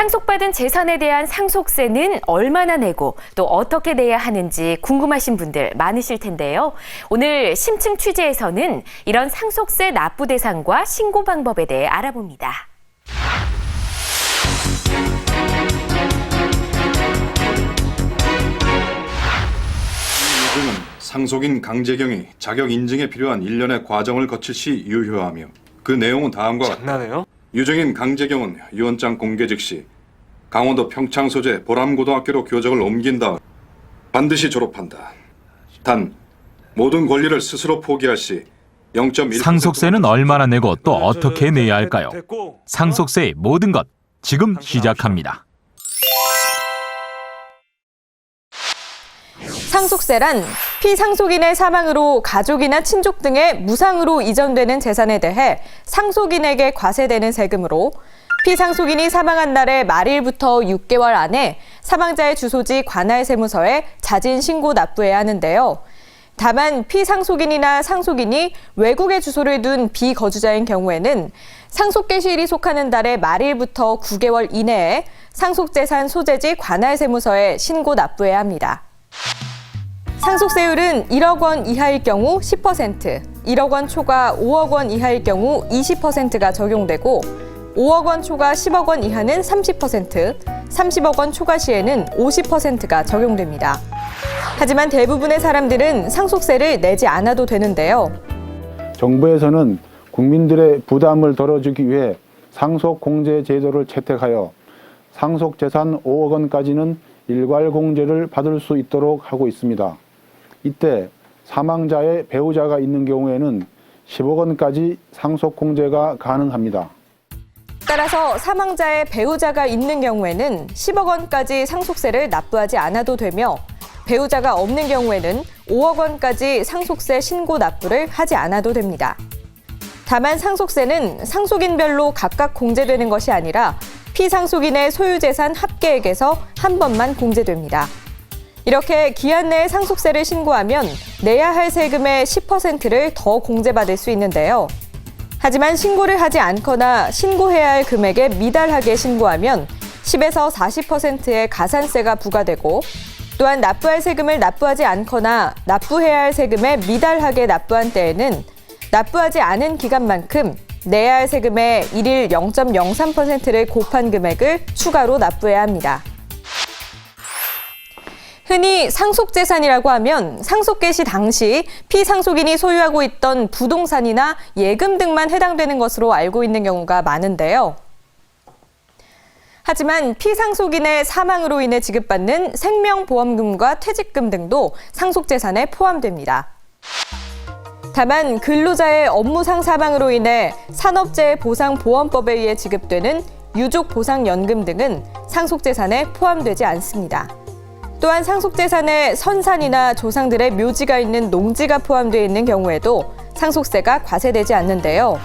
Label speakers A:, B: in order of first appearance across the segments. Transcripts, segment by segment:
A: 상속받은 재산에 대한 상속세는 얼마나 내고 또 어떻게 내야 하는지 궁금하신 분들 많으실 텐데요. 오늘 심층 취재에서는 이런 상속세 납부 대상과 신고 방법에 대해 알아봅니다.
B: 요즘은 상속인 강재경이 자격 인증에 필요한 일련의 과정을 거칠 시 유효하며 그 내용은 다음과 같다.
C: 장난해요?
B: 유정인 강재경은 유언장 공개 즉시 강원도 평창 소재 보람고등학교로 교적을 옮긴 다음 반드시 졸업한다. 단 모든 권리를 스스로 포기할 시 0.1%
D: 상속세는 얼마나 내고 또
C: 저,
D: 어떻게
C: 저,
D: 내야
C: 저,
D: 할까요? 상속세의 모든 것 지금 시작합니다.
E: 상속세란 피상속인의 사망으로 가족이나 친족 등의 무상으로 이전되는 재산에 대해 상속인에게 과세되는 세금으로 피상속인이 사망한 날의 말일부터 6개월 안에 사망자의 주소지 관할 세무서에 자진 신고 납부해야 하는데요. 다만 피상속인이나 상속인이 외국에 주소를 둔 비거주자인 경우에는 상속 개시일이 속하는 달의 말일부터 9개월 이내에 상속재산 소재지 관할 세무서에 신고 납부해야 합니다. 상속세율은 1억 원 이하일 경우 10%, 1억 원 초과 5억 원 이하일 경우 20%가 적용되고 5억 원 초과 10억 원 이하는 30%, 30억 원 초과 시에는 50%가 적용됩니다. 하지만 대부분의 사람들은 상속세를 내지 않아도 되는데요.
F: 정부에서는 국민들의 부담을 덜어주기 위해 상속 공제 제도를 채택하여 상속 재산 5억 원까지는 일괄 공제를 받을 수 있도록 하고 있습니다. 이때 사망자의 배우자가 있는 경우에는 10억 원까지 상속 공제가 가능합니다.
E: 따라서 사망자의 배우자가 있는 경우에는 10억 원까지 상속세를 납부하지 않아도 되며 배우자가 없는 경우에는 5억 원까지 상속세 신고 납부를 하지 않아도 됩니다. 다만 상속세는 상속인별로 각각 공제되는 것이 아니라 피상속인의 소유재산 합계액에서 한 번만 공제됩니다. 이렇게 기한 내에 상속세를 신고하면 내야 할 세금의 10%를 더 공제받을 수 있는데요. 하지만 신고를 하지 않거나 신고해야 할 금액에 미달하게 신고하면 10에서 40%의 가산세가 부과되고 또한 납부할 세금을 납부하지 않거나 납부해야 할 세금에 미달하게 납부한 때에는 납부하지 않은 기간만큼 내야 할 세금의 일일 0.03%를 곱한 금액을 추가로 납부해야 합니다. 흔히 상속재산이라고 하면 상속개시 당시 피상속인이 소유하고 있던 부동산이나 예금 등만 해당되는 것으로 알고 있는 경우가 많은데요. 하지만 피상속인의 사망으로 인해 지급받는 생명보험금과 퇴직금 등도 상속재산에 포함됩니다. 다만 근로자의 업무상 사망으로 인해 산업재해 보상보험법에 의해 지급되는 유족보상연금 등은 상속재산에 포함되지 않습니다. 또한 상속재산에 선산이나 조상들의 묘지가 있는 농지가 포함되어 있는 경우에도 상속세가 과세되지 않는데요.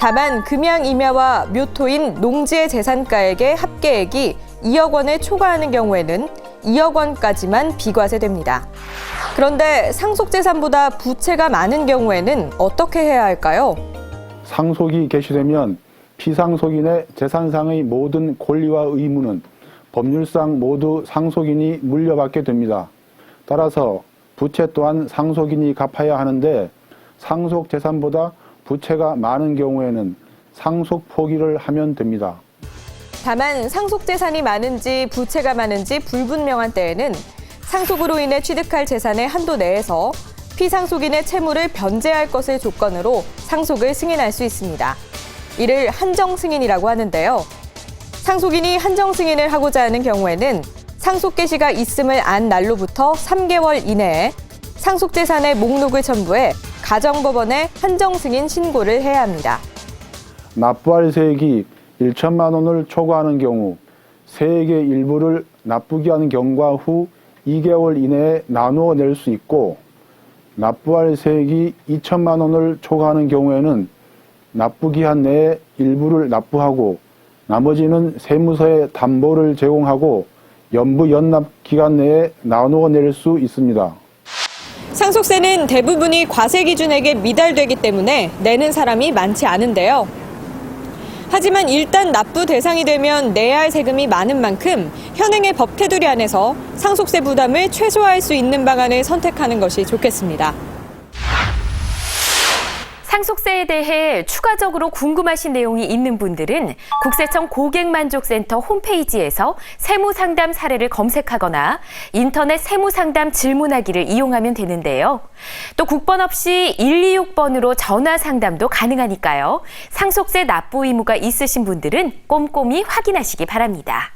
E: 다만 금양 임야와 묘토인 농지의 재산가액의 합계액이 2억 원을 초과하는 경우에는 2억 원까지만 비과세됩니다. 그런데 상속재산보다 부채가 많은 경우에는 어떻게 해야 할까요?
F: 상속이 개시되면 피상속인의 재산상의 모든 권리와 의무는 법률상 모두 상속인이 물려받게 됩니다. 따라서 부채 또한 상속인이 갚아야 하는데 상속 재산보다 부채가 많은 경우에는 상속 포기를 하면 됩니다.
E: 다만 상속 재산이 많은지 부채가 많은지 불분명한 때에는 상속으로 인해 취득할 재산의 한도 내에서 피상속인의 채무를 변제할 것을 조건으로 상속을 승인할 수 있습니다. 이를 한정 승인이라고 하는데요. 상속인이 한정 승인을 하고자 하는 경우에는 상속 개시가 있음을 안 날로부터 3개월 이내에 상속 재산의 목록을 첨부해 가정법원에 한정 승인 신고를 해야 합니다.
F: 납부할 세액이 1천만 원을 초과하는 경우 세액의 일부를 납부기 한 경과 후 2개월 이내에 나누어 낼 수 있고 납부할 세액이 2천만 원을 초과하는 경우에는 납부기한 내에 일부를 납부하고 나머지는 세무서에 담보를 제공하고 연부 연납 기간 내에 나누어 낼 수 있습니다.
E: 상속세는 대부분이 과세 기준액에 미달되기 때문에 내는 사람이 많지 않은데요. 하지만 일단 납부 대상이 되면 내야 할 세금이 많은 만큼 현행의 법 테두리 안에서 상속세 부담을 최소화할 수 있는 방안을 선택하는 것이 좋겠습니다.
A: 상속세에 대해 추가적으로 궁금하신 내용이 있는 분들은 국세청 고객만족센터 홈페이지에서 세무상담 사례를 검색하거나 인터넷 세무상담 질문하기를 이용하면 되는데요. 또 국번 없이 126번으로 전화 상담도 가능하니까요. 상속세 납부 의무가 있으신 분들은 꼼꼼히 확인하시기 바랍니다.